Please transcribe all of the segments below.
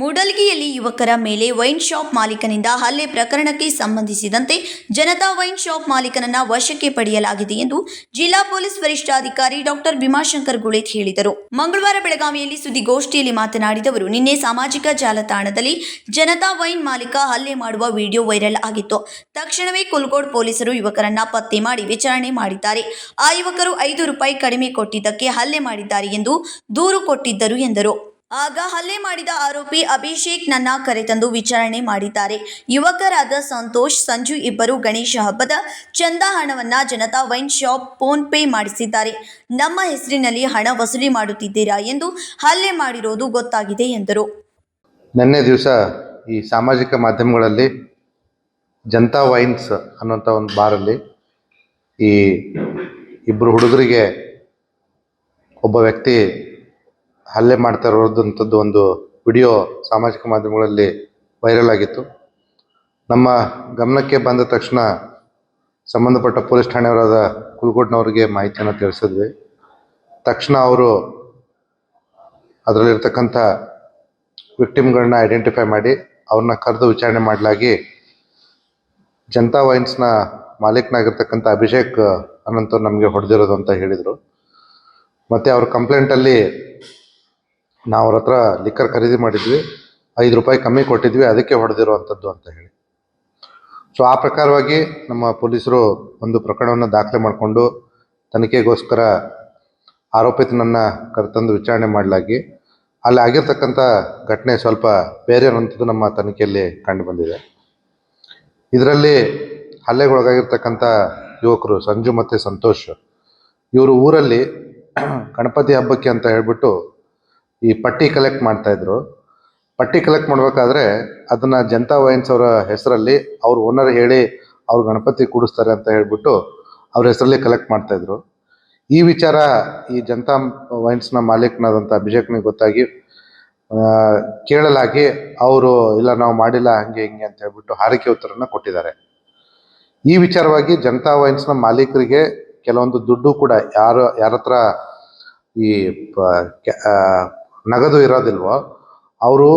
ಮೂಡಲ್ಗಿಯಲ್ಲಿ ಯುವಕರ ಮೇಲೆ wine shop ಮಾಲೀಕನಿಂದ ಹಲ್ಲೆ ಪ್ರಕರಣಕ್ಕೆ ಸಂಬಂಧಿಸಿದಂತೆ ಜನತಾ ವೈನ್ ಶಾಪ್ ಮಾಲೀಕನನ್ನ ವಶಕ್ಕೆ ಪಡೆಯಲಾಗಿದೆ ಎಂದು ಜಿಲ್ಲಾ ಪೊಲೀಸ್ ವರಿಷ್ಠಾಧಿಕಾರಿ ಡಾಕ್ಟರ್ ಭೀಮಾಶಂಕರ್ ಗುಳೇತ್ ಹೇಳಿದರು. ಮಂಗಳವಾರ ಬೆಳಗಾವಿಯಲ್ಲಿ ಸುದ್ದಿಗೋಷ್ಠಿಯಲ್ಲಿ ಮಾತನಾಡಿದವರು ನಿನ್ನೆ ಸಾಮಾಜಿಕ ಜಾಲತಾಣದಲ್ಲಿ ಜನತಾ ವೈನ್ ಮಾಲೀಕ ಹಲ್ಲೆ ಮಾಡುವ ವಿಡಿಯೋ ವೈರಲ್ ಆಗಿತ್ತು. ತಕ್ಷಣವೇ ಕುಲ್ಗೋಡ್ ಪೊಲೀಸರು ಯುವಕರನ್ನ ಪತ್ತೆ ಮಾಡಿ ವಿಚಾರಣೆ ಮಾಡಿದ್ದಾರೆ. ಆ ಯುವಕರು ಐದು ರೂಪಾಯಿ ಕಡಿಮೆ ಕೊಟ್ಟಿದ್ದಕ್ಕೆ ಹಲ್ಲೆ ಮಾಡಿದ್ದಾರೆ ಎಂದು ದೂರು ಕೊಟ್ಟಿದ್ದರು ಎಂದರು. ಆಗ ಹಲ್ಲೆ ಮಾಡಿದ ಆರೋಪಿ ಅಭಿಷೇಕ್ ನನ್ನ ಕರೆತಂದು ವಿಚಾರಣೆ ಮಾಡಿದ್ದಾರೆ. ಯುವಕರಾದ ಸಂತೋಷ್, ಸಂಜು ಇಬ್ಬರು ಗಣೇಶ ಹಬ್ಬದ ಚಂದ ಹಣವನ್ನ Janata wine shop PhonePe ಮಾಡಿಸಿದ್ದಾರೆ. ನಮ್ಮ ಹೆಸರಿನಲ್ಲಿ ಹಣ ವಸೂಲಿ ಮಾಡುತ್ತಿದ್ದೀರಾ ಎಂದು ಹಲ್ಲೆ ಮಾಡಿರೋದು ಗೊತ್ತಾಗಿದೆ ಎಂದರು. ನಿನ್ನೆ ದಿವಸ ಈ ಸಾಮಾಜಿಕ ಮಾಧ್ಯಮಗಳಲ್ಲಿ ಜನತಾ ವೈನ್ಸ್ ಅನ್ನೋಂಥ ಒಂದು ಬಾರಲ್ಲಿ ಈ ಇಬ್ಬರು ಹುಡುಗರಿಗೆ ಒಬ್ಬ ವ್ಯಕ್ತಿ ಹಲ್ಲೆ ಮಾಡ್ತಾ ಇರೋದಂಥದ್ದು ಒಂದು ವಿಡಿಯೋ ಸಾಮಾಜಿಕ ಮಾಧ್ಯಮಗಳಲ್ಲಿ ವೈರಲ್ ಆಗಿತ್ತು. ನಮ್ಮ ಗಮನಕ್ಕೆ ಬಂದ ತಕ್ಷಣ ಸಂಬಂಧಪಟ್ಟ ಪೊಲೀಸ್ ಠಾಣೆಯವರಾದ ಕುಲ್ಗೋಡ್ನವರಿಗೆ ಮಾಹಿತಿಯನ್ನು ತಿಳಿಸಿದ್ವಿ. ತಕ್ಷಣ ಅವರು ಅದರಲ್ಲಿರ್ತಕ್ಕಂಥ ವಿಕ್ಟಿಮ್ಗಳನ್ನ ಐಡೆಂಟಿಫೈ ಮಾಡಿ ಅವ್ರನ್ನ ಕರೆದು ವಿಚಾರಣೆ ಮಾಡಲಾಗಿ ಜನತಾ ವೈನ್ಸ್ನ ಮಾಲೀಕನಾಗಿರ್ತಕ್ಕಂಥ ಅಭಿಷೇಕ್ ಅನ್ನಂತವ್ರು ನಮಗೆ ಹೊಡೆದಿರೋದು ಅಂತ ಹೇಳಿದರು. ಮತ್ತು ಅವ್ರ ಕಂಪ್ಲೇಂಟಲ್ಲಿ ನಾವು ಅವ್ರ ಹತ್ರ ಲಿಕ್ಕರ್ ಖರೀದಿ ಮಾಡಿದ್ವಿ, ಐದು ರೂಪಾಯಿ ಕಮ್ಮಿ ಕೊಟ್ಟಿದ್ವಿ, ಅದಕ್ಕೆ ಹೊಡೆದಿರುವಂಥದ್ದು ಅಂತ ಹೇಳಿ. ಸೊ ಆ ಪ್ರಕಾರವಾಗಿ ನಮ್ಮ ಪೊಲೀಸರು ಒಂದು ಪ್ರಕರಣವನ್ನು ದಾಖಲೆ ಮಾಡಿಕೊಂಡು ತನಿಖೆಗೋಸ್ಕರ ಆರೋಪಿತನನ್ನು ಕರೆತಂದು ವಿಚಾರಣೆ ಮಾಡಲಾಗಿ, ಅಲ್ಲಿ ಆಗಿರ್ತಕ್ಕಂಥ ಘಟನೆ ಸ್ವಲ್ಪ ಬೇರೆ ಅನ್ನೋಂಥದ್ದು ನಮ್ಮ ತನಿಖೆಯಲ್ಲಿ ಕಂಡು ಬಂದಿದೆ. ಇದರಲ್ಲಿ ಹಲ್ಲೆಗೊಳಗಾಗಿರ್ತಕ್ಕಂಥ ಯುವಕರು ಸಂಜು ಮತ್ತು ಸಂತೋಷ್. ಇವರು ಊರಲ್ಲಿ ಗಣಪತಿ ಹಬ್ಬಕ್ಕೆ ಅಂತ ಹೇಳ್ಬಿಟ್ಟು ಈ ಪಟ್ಟಿ ಕಲೆಕ್ಟ್ ಮಾಡ್ತಾಯಿದ್ರು ಪಟ್ಟಿ ಕಲೆಕ್ಟ್ ಮಾಡಬೇಕಾದ್ರೆ ಅದನ್ನ ಜನತಾ ವೈನ್ಸ್ ಅವರ ಹೆಸರಲ್ಲಿ ಅವ್ರ ಓನರ್ ಹೇಳಿ ಅವ್ರು ಗಣಪತಿ ಕೂಡಿಸ್ತಾರೆ ಅಂತ ಹೇಳ್ಬಿಟ್ಟು ಅವ್ರ ಹೆಸರಲ್ಲಿ ಕಲೆಕ್ಟ್ ಮಾಡ್ತಾ ಇದ್ರು. ಈ ವಿಚಾರ ಈ ಜನತಾ ವೈನ್ಸ್ನ ಮಾಲೀಕನಾದಂಥ ಅಭಿಷೇಕ್ನಿಗೆ ಗೊತ್ತಾಗಿ ಕೇಳಲಾಗಿ ಅವರು ಇಲ್ಲ ನಾವು ಮಾಡಿಲ್ಲ ಹಂಗೆ ಹಿಂಗೆ ಅಂತ ಹೇಳ್ಬಿಟ್ಟು ಹಾರಿಕೆ ಉತ್ತರನ ಕೊಟ್ಟಿದ್ದಾರೆ. ಈ ವಿಚಾರವಾಗಿ ಜನತಾ ವೈನ್ಸ್ನ ಮಾಲೀಕರಿಗೆ ಕೆಲವೊಂದು ದುಡ್ಡು ಕೂಡ ಯಾರು ಯಾರ ಹತ್ರ ಈ ನಗದು ಇರೋದಿಲ್ವೋ, ಅವರು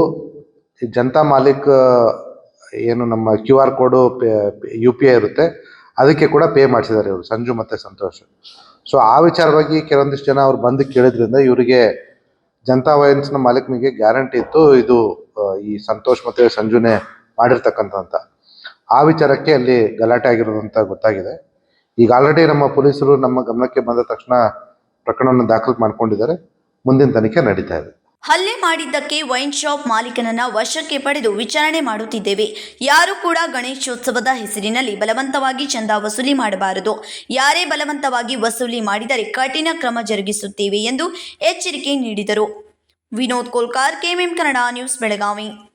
ಜನತಾ ಮಾಲೀಕ್ ಏನು ನಮ್ಮ Q R code U P I ಇರುತ್ತೆ, ಅದಕ್ಕೆ ಕೂಡ ಪೇ ಮಾಡಿಸಿದ್ದಾರೆ ಇವರು, ಸಂಜು ಮತ್ತು ಸಂತೋಷ್. ಸೊ ಆ ವಿಚಾರವಾಗಿ ಕೆಲವೊಂದಿಷ್ಟು ಜನ ಅವ್ರು ಬಂದು ಕೇಳಿದ್ರಿಂದ ಇವರಿಗೆ ಜನತಾ ವೈನ್ಸ್ನ ಮಾಲೀಕನಿಗೆ ಗ್ಯಾರಂಟಿ ಇತ್ತು, ಇದು ಈ ಸಂತೋಷ್ ಮತ್ತು ಸಂಜುನೇ ಮಾಡಿರ್ತಕ್ಕಂಥ ಆ ವಿಚಾರಕ್ಕೆ ಅಲ್ಲಿ ಗಲಾಟೆ ಆಗಿರೋದಂತ ಗೊತ್ತಾಗಿದೆ. ಈಗ ಆಲ್ರೆಡಿ ನಮ್ಮ ಪೊಲೀಸರು ನಮ್ಮ ಗಮನಕ್ಕೆ ಬಂದ ತಕ್ಷಣ ಪ್ರಕರಣವನ್ನು ದಾಖಲು ಮಾಡ್ಕೊಂಡಿದ್ದಾರೆ. ಮುಂದಿನ ತನಿಖೆ ನಡೀತಾ ಇದೆ. ಹಲ್ಲೆ ಮಾಡಿದ್ದಕ್ಕೆ ವೈನ್ ಶಾಪ್ ಮಾಲೀಕನನ್ನ ವಶಕ್ಕೆ ಪಡೆದು ವಿಚಾರಣೆ ಮಾಡುತ್ತಿದ್ದೇವೆ. ಯಾರು ಕೂಡ ಗಣೇಶೋತ್ಸವದ ಹೆಸರಿನಲ್ಲಿ ಬಲವಂತವಾಗಿ ಚಂದ ವಸೂಲಿ ಮಾಡಬಾರದು. ಯಾರೇ ಬಲವಂತವಾಗಿ ವಸೂಲಿ ಮಾಡಿದರೆ ಕಠಿಣ ಕ್ರಮ ಜರುಗಿಸುತ್ತೇವೆ ಎಂದು ಎಚ್ಚರಿಕೆ ನೀಡಿದರು. Vinod Kolkar, KMM Kannada news Belagavi.